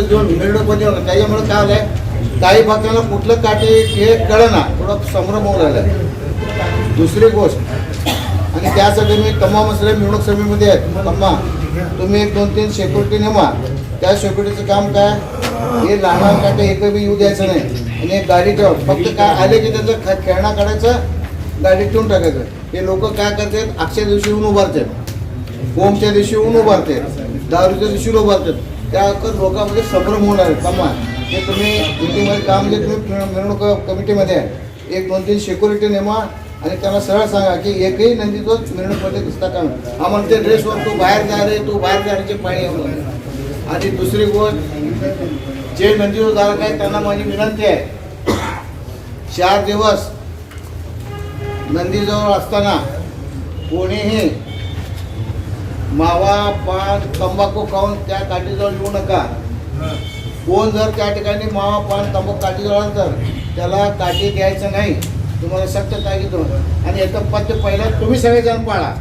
दोन मिरवणुकीमध्ये होणार त्याच्यामुळे काय आलंय काही भक्तांना कुठलं काटे हे कळना. थोडं संभ्रम होऊन राहिला दुसरी गोष्ट आणि त्यासाठी मी तम्मा मसले निवडणूक समितीमध्ये आहेत. तम्मा तुम्ही एक दोन तीन सेक्युरिटी नेमा. त्या सेक्युरिटीचं काम काय? हे लहान काटे एक बी येऊ द्यायचं नाही. आणि एक गाडी ठेव. फक्त काय आले की त्याचं खेळणा काढायचं गाडी ठेवून टाकायचं. हे लोक काय करतात? अक्षय दिवशी येऊन उभारतात. ओमच्या दिवशी येऊन उभारतात. दारूच्या दिवशी उभारतात. त्या लोकांमध्ये संभ्रम होणार आहे कमा हे तुम्ही मिटिंगमध्ये काम जे तुम्ही मिरवणूक कमिटीमध्ये आहे. एक दोन तीन सिक्युरिटी नेमा आणि त्यांना सरळ सांगा की एकही नंदीतो मिरवणूकमध्ये दिसता का आम्हाला ते ड्रेसवर तू बाहेर जा रे तू बाहेर जाण्याचे पाणी येऊ आणि दुसरी गोष्ट जे नंदीवर धारक आहे त्यांना माझी विनंती आहे. चार दिवस नंदीजवळ असताना कोणीही मावा पान तंबाखू खाऊन त्या काठीजवळ येऊ नका. कोण जर त्या ठिकाणी मावा पान तंबाखू काठीजवळ तर त्याला काठी द्यायचं नाही. तुम्हाला सक्त ताकीद आणि याचं पद्य पहिला तुम्ही सगळेजण पाळा.